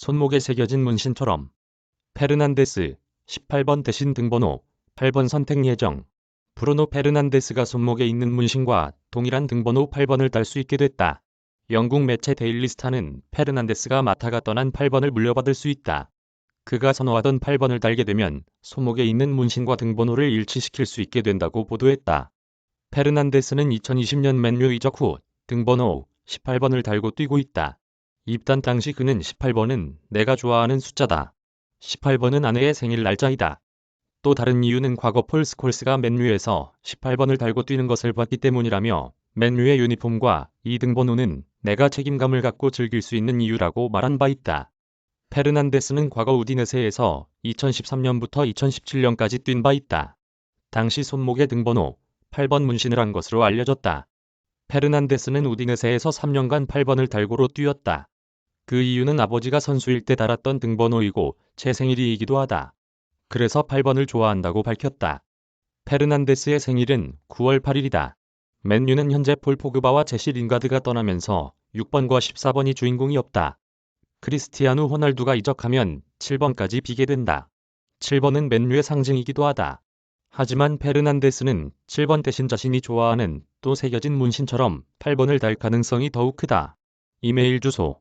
손목에 새겨진 문신처럼 페르난데스 18번 대신 등번호 8번 선택 예정. 브루노 페르난데스가 손목에 있는 문신과 동일한 등번호 8번을 달수 있게 됐다. 영국 매체 데일리스타는 페르난데스가 마타가 떠난 8번을 물려받을 수 있다. 그가 선호하던 8번을 달게 되면 손목에 있는 문신과 등번호를 일치시킬 수 있게 된다고 보도했다. 페르난데스는 2020년 맨유 이적 후 등번호 18번을 달고 뛰고 있다. 입단 당시 그는 18번은 내가 좋아하는 숫자다. 18번은 아내의 생일 날짜이다. 또 다른 이유는 과거 폴 스콜스가 맨유에서 18번을 달고 뛰는 것을 봤기 때문이라며 맨유의 유니폼과 이 등번호는 내가 책임감을 갖고 즐길 수 있는 이유라고 말한 바 있다. 페르난데스는 과거 우디네세에서 2013년부터 2017년까지 뛴 바 있다. 당시 손목에 등번호 8번 문신을 한 것으로 알려졌다. 페르난데스는 우디네세에서 3년간 8번을 달고로 뛰었다. 그 이유는 아버지가 선수일 때 달았던 등번호이고 제 생일이기도 하다. 그래서 8번을 좋아한다고 밝혔다. 페르난데스의 생일은 9월 8일이다. 맨유는 현재 폴 포그바와 제시 링가드가 떠나면서 6번과 14번이 주인공이 없다. 크리스티아누 호날두가 이적하면 7번까지 비게 된다. 7번은 맨유의 상징이기도 하다. 하지만 페르난데스는 7번 대신 자신이 좋아하는 또 새겨진 문신처럼 8번을 달 가능성이 더욱 크다. 이메일 주소